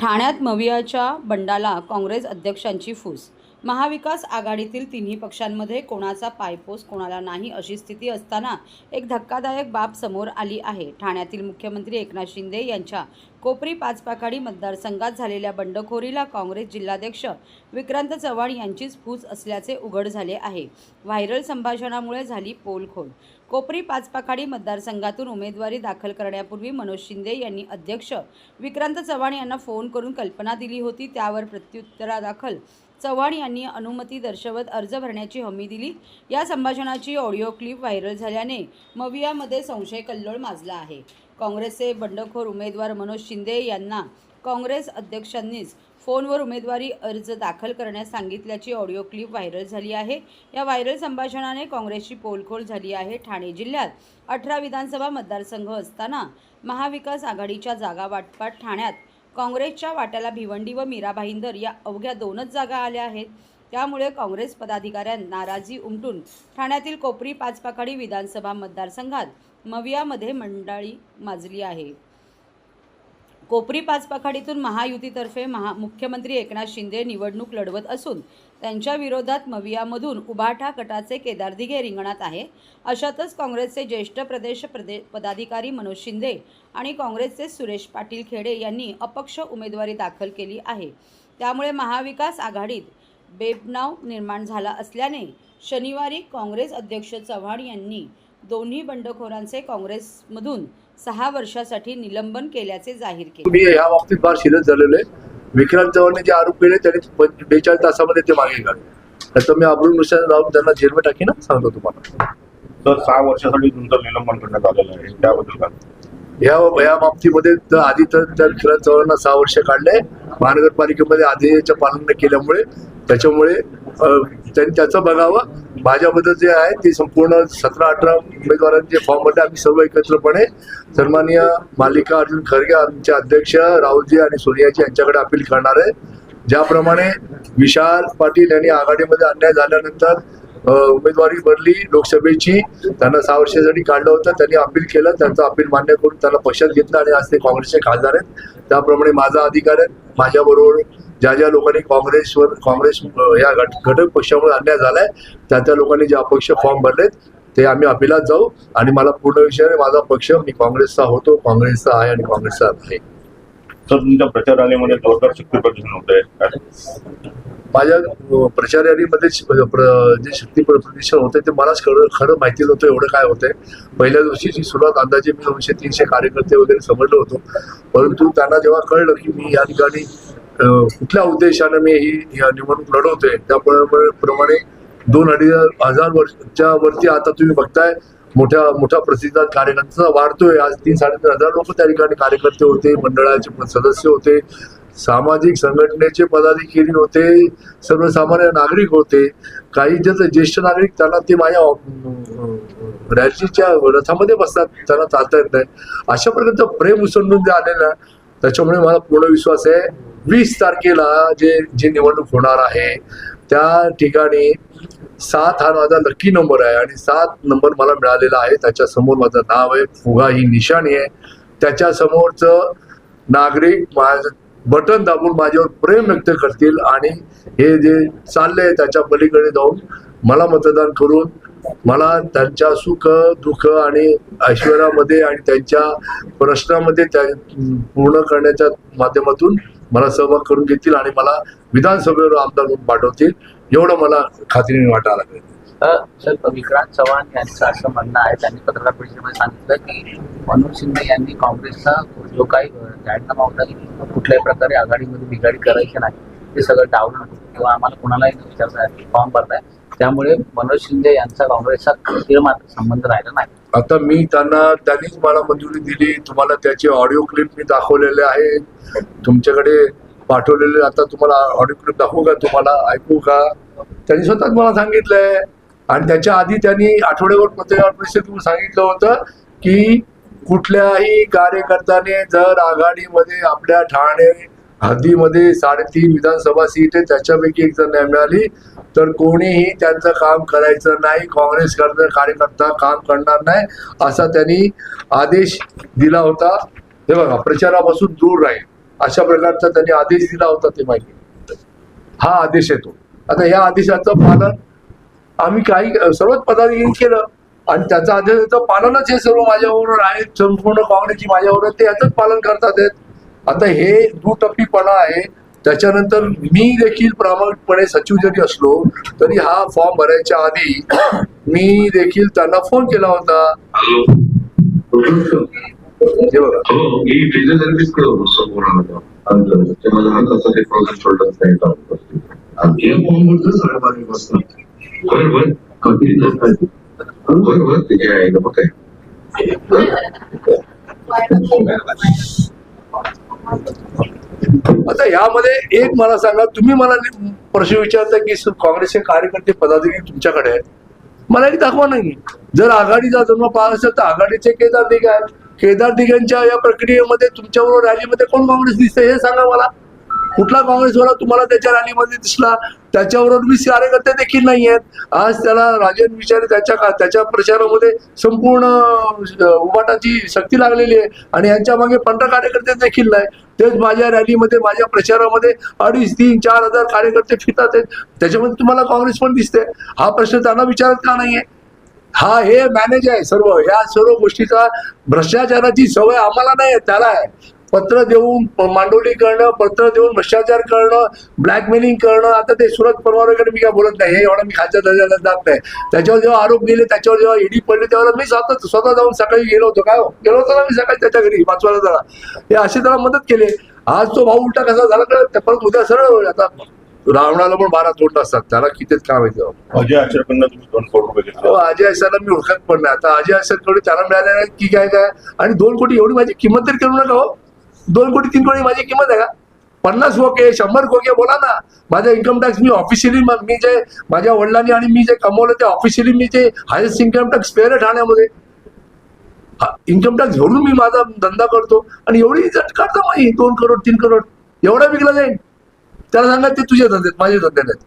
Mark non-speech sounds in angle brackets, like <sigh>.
ठाण्यात मवियाच्या बंडाला काँग्रेस अध्यक्षांची फूस महाविकास आघाडीतील तिन्ही पक्षांमध्ये कोणाचा पायपोस कोणाला नाही अशी स्थिती असताना एक धक्कादायक बाब समोर आली आहे. ठाण्यातील मुख्यमंत्री एकनाथ शिंदे यांच्या कोपरी पाचपाखाडी मतदारसंघात झालेल्या बंडखोरीला काँग्रेस जिल्हाध्यक्ष विक्रांत चव्हाण यांचीच फूस असल्याचे उघड झाले आहे. व्हायरल संभाषणामुळे झाली पोलखोल. कोपरी पाचपाखाडी मतदारसंघातून उमेदवारी दाखल करण्यापूर्वी मनोज शिंदे यांनी अध्यक्ष विक्रांत चव्हाण यांना फोन करून कल्पना दिली होती. त्यावर प्रत्युत्तरादाखल चव्हाण यांनी अनुमती दर्शवत अर्ज भरण्याची हमी दिली. या संभाषणाची ऑडिओ क्लिप व्हायरल झाल्याने मवियामध्ये संशय कल्लोळ माजला आहे. काँग्रेसचे बंडखोर उमेदवार मनोज शिंदे यांना काँग्रेस अध्यक्षांनीच फोनवर उमेदवारी अर्ज दाखल करण्यास सांगितल्याची ऑडिओ क्लिप व्हायरल झाली आहे. या व्हायरल संभाषणाने काँग्रेसची पोलखोल झाली आहे. ठाणे जिल्ह्यात अठरा विधानसभा मतदारसंघ असताना महाविकास आघाडीच्या जागा वाटपात ठाण्यात काँग्रेसच्या वाट्याला भिवंडी व मीरा भाईंदर या अवघ्या दोनच जागा आल्या आहेत. त्यामुळे काँग्रेस पदाधिकाऱ्यांना नाराजी उमटून ठाण्यातील कोपरी पाचपाखाडी विधानसभा मतदारसंघात मवियामध्ये मंडळी माजली आहे. कोपरी पाचपाखाडीतून महायुतीतर्फे महा मुख्यमंत्री एकनाथ शिंदे निवडणूक लढवत असून त्यांच्या विरोधात मवियामधून उभाठा गटाचे केदार दिघे रिंगणात आहे. अशातच काँग्रेसचे ज्येष्ठ प्रदेश प्रदे पदाधिकारी मनोज शिंदे आणि काँग्रेसचे सुरेश पाटील खेडे यांनी अपक्ष उमेदवारी दाखल केली आहे. त्यामुळे महाविकास आघाडीत बेबनाव निर्माण झाला असल्याने शनिवारी काँग्रेस अध्यक्ष चव्हाण यांनी दोन्ही बंडखोरांचे काँग्रेसमधून सहा वर्षासाठी निलंबन केल्याचे जाहीर केले. मी या बाबतीत फार सिरियस झालेलो आहे. विक्रांत चव्हाणने जे आरोप केले त्यांनी बेचाळीस तासामध्ये ते मागे काढले. त्याचं मी अब्रुनुसार जाऊन त्यांना जेलमध्ये टाकी ना सांगतो तुम्हाला. सर सहा वर्षासाठी तुमचं निलंबन करण्यात आलेलं आहे. त्याबद्दल काय? या या बाबतीमध्ये तर आधी तर त्या विक्रांत चव्हाणांना सहा वर्ष काढले. महानगरपालिकेमध्ये आधीच्या पालन न केल्यामुळे त्याच्यामुळे त्यांनी त्याचं बघावं. माझ्याबद्दल जे आहे ते संपूर्ण सतरा अठरा उमेदवारांचे फॉर्म भरले आम्ही सर्व एकत्रपणे सन्माननीय मालिका अर्जुन खरगे आमचे अध्यक्ष राहुलजी आणि सोनियाजी यांच्याकडे अपील करणार आहे. ज्याप्रमाणे विशाल पाटील यांनी आघाडीमध्ये अन्याय झाल्यानंतर उमेदवारी भरली लोकसभेची त्यांना सहा वर्षासाठी काढलं होतं त्यांनी अपील केलं त्यांचं अपील मान्य करून त्यांना पक्षात घेतलं आणि आज ते काँग्रेसचे खासदार आहेत. त्याप्रमाणे माझा अधिकार आहे. माझ्याबरोबर ज्या ज्या लोकांनी काँग्रेसवर काँग्रेस या गट घटक पक्षामुळे अन्याय झालाय त्या त्या लोकांनी जे अपक्ष फॉर्म भरलेत ते आम्ही अपिलात जाऊ आणि मला पूर्ण विषय माझा पक्ष मी काँग्रेसचा होतो काँग्रेसचा आहे आणि काँग्रेसचा आहे. सर तुमच्या प्रचार रॅलीमध्ये जोरदार शक्ती प्रदर्शन होत आहे माझ्या प्रचार रॅलीमध्ये जे शक्ती प्र- प्रदर्शन होते ते मलाच खरं खरं माहिती नव्हतं एवढं काय होतंय. पहिल्या दिवशीची सुरुवात अंदाजे मी दोनशे तीनशे कार्यकर्ते वगैरे समजलो होतो. परंतु त्यांना जेव्हा कळलं की मी या ठिकाणी कुठल्या उद्देशानं मी ही निवडणूक लढवतोय त्याप्रमाणे प्रमाणे दोन अडीच हजार वर्षच्या वरती आता तुम्ही बघताय मोठ्या मोठ्या प्रसिद्धात कार्यकर्ता वाढतोय. आज तीन साडेतीन हजार लोक त्या ठिकाणी कार्यकर्ते होते मंडळाचे सदस्य होते सामाजिक संघटनेचे पदाधिकारी होते सर्वसामान्य नागरिक होते. काही जे ज्येष्ठ नागरिक त्यांना ते माझ्या रॅलीच्या रथामध्ये बसतात त्यांना चालता येत नाही. अशा प्रकारचं प्रेम उसंडून जे आलेलं आहे, त्याच्यामुळे मला पूर्ण विश्वास आहे. वीस तारखेला जे जी निवडणूक होणार आहे त्या ठिकाणी सात हा माझा लकी नंबर आहे आणि सात नंबर मला मिळालेला आहे. त्याच्यासमोर माझं नाव आहे फुगा ही निशाणी आहे. त्याच्यासमोरचं नागरिक माझं बटन दाबून माझ्यावर प्रेम व्यक्त करतील आणि हे जे चाललंय त्याच्या पलीकडे जाऊन मला मतदान करून मला त्यांच्या सुख दुःख आणि ऐश्वर्यामध्ये आणि त्यांच्या प्रश्नामध्ये त्या पूर्ण करण्याच्या माध्यमातून मला सहभाग करून घेतील आणि मला विधानसभेवर आमदार म्हणून पाठवतील एवढं मला खात्रीने वाटायला लागेल सर विक्रांत चव्हाण यांचं असं म्हणणं आहे त्यांनी पत्रकार परिषदेमध्ये सांगितलं की मनोज शिंदे यांनी काँग्रेसचा जो काही अ, जाहीरनामा होता की कुठल्याही प्रकारे आघाडीमध्ये बिघाडी करायची नाही. ते सगळं टावलं किंवा आम्हाला कुणालाही विचारता फॉर्म भरताय. त्यामुळे मनोज शिंदे यांचा काँग्रेसचा मात्र संबंध राहिला नाही. आता मी त्यांना त्यांनीच मला मंजुरी दिली. तुम्हाला त्याचे ऑडिओ क्लिप मी दाखवलेले आहे तुमच्याकडे पाठवलेले आता तुम्हाला ऑडिओ क्लिप दाखवू का तुम्हाला ऐकू का? त्यांनी स्वतःच मला सांगितलंय. आणि त्याच्या आधी त्यांनी आठवड्यावर पत्रकार परिषदेतून सांगितलं होतं की कुठल्याही कार्यकर्त्याने जर आघाडीमध्ये आपल्या ठाणे हद्दीमध्ये साडेतीन विधानसभा सीट आहे त्याच्यापैकी एक जर नाही मिळाली. तर कोणीही त्यांचं काम करायचं नाही काँग्रेस कार्यकर्ता काम करणार नाही असा त्यांनी आदेश दिला होता. हे बघा प्रचारापासून दूर राहील. अशा प्रकारचा त्यांनी आदेश दिला होता ते माहिती. हा आदेश येतो. आता या आदेशाचं पालन आम्ही काही सर्वच पदाधिकारी केलं. आणि त्याचा आदेशाचं पालनच हे सर्व माझ्याबरोबर आहे. संपूर्ण काँग्रेसची माझ्याबरोबर ते याचंच पालन करतात आहेत. आता हे दुटप्पीपणा आहे. त्याच्यानंतर मी देखील प्रामाणिकपणे सचिव जरी असलो तरी हा फॉर्म भरायच्या आधी <coughs> मी देखील त्यांना फोन केला होता. हे हो बरोबर <laughs> आता यामध्ये एक मला सांगा तुम्ही मला प्रश्न विचारता की काँग्रेसचे कार्यकर्ते पदाधिकारी तुमच्याकडे आहेत? मला एक दाखवा नाही जर आघाडीचा जन्म पाहत असेल तर आघाडीचे केदार दिघे आहेत. केदार दिघांच्या या प्रक्रियेमध्ये तुमच्याबरोबर रॅलीमध्ये कोण काँग्रेस दिसते हे सांगा मला. कुठला काँग्रेसवाला तुम्हाला त्याच्या रॅलीमध्ये दिसला? त्याच्याबरोबर मी कार्यकर्ते देखील नाही आहेत. आज त्याला राजन विचारे त्याच्या त्याच्या प्रचारामध्ये संपूर्ण उभाटाची शक्ती लागलेली आहे. आणि यांच्या मागे पंधरा कार्यकर्ते देखील नाही. तेच माझ्या रॅलीमध्ये माझ्या प्रचारामध्ये अडीच तीन चार हजार कार्यकर्ते फिरतात आहेत. त्याच्यामध्ये तुम्हाला काँग्रेस पण दिसते हा प्रश्न त्यांना विचारत का नाहीये? हा हे मॅनेज आहे सर्व. या सर्व गोष्टीचा भ्रष्टाचाराची सवय आम्हाला नाही आहे त्याला आहे. पत्र देऊन मांडवली करणं पत्र देऊन भ्रष्टाचार करणं ब्लॅकमेलिंग करणं आता ते सुरत परवार वगैरे मी काय बोलत नाही हे एवढं मी खालच्या दर्जाला जात नाही. त्याच्यावर जेव्हा आरोप गेले त्याच्यावर जेव्हा ईडी पडली त्यावेळेला मी स्वतः स्वतः जाऊन सकाळी गेलो होतो. काय हो? गेलो होतो ना मी सकाळी त्याच्या घरी पाचवाला जरा. हे असे त्याला मदत केली. आज तो भाऊ उलटा कसा झाला कळत नाही. परत उद्या सरळ होईल. आता रावणाला पण बारा तोंड असतात. त्याला कितीच काम तेव्हा. अजय तुम्ही दोन रुपये घेतले हो, अजय आयसरला मी ओळखत पण नाही. आता अजय आयसरकडे त्याला मिळाले नाही की काय काय? आणि दोन कोटी एवढी माझी किंमत तरी करू नका हो. दोन कोटी तीन कोटी माझी किंमत आहे का? पन्नास खोके शंभर खोके बोला ना. माझा इन्कम टॅक्स मी ऑफिशियली मी जे माझ्या वडिलांनी आणि मी जे कमवलं ते ऑफिशियली मी ते हायेस्ट इन्कम टॅक्स पेअर ठाण्यामध्ये. इन्कम टॅक्स भरून मी माझा धंदा करतो. आणि एवढी इज्जत काढतो माझी दोन करोड तीन करोड. एवढा विकला जाईल त्याला सांगा ते तुझे धंदे माझे धंदे नाहीत.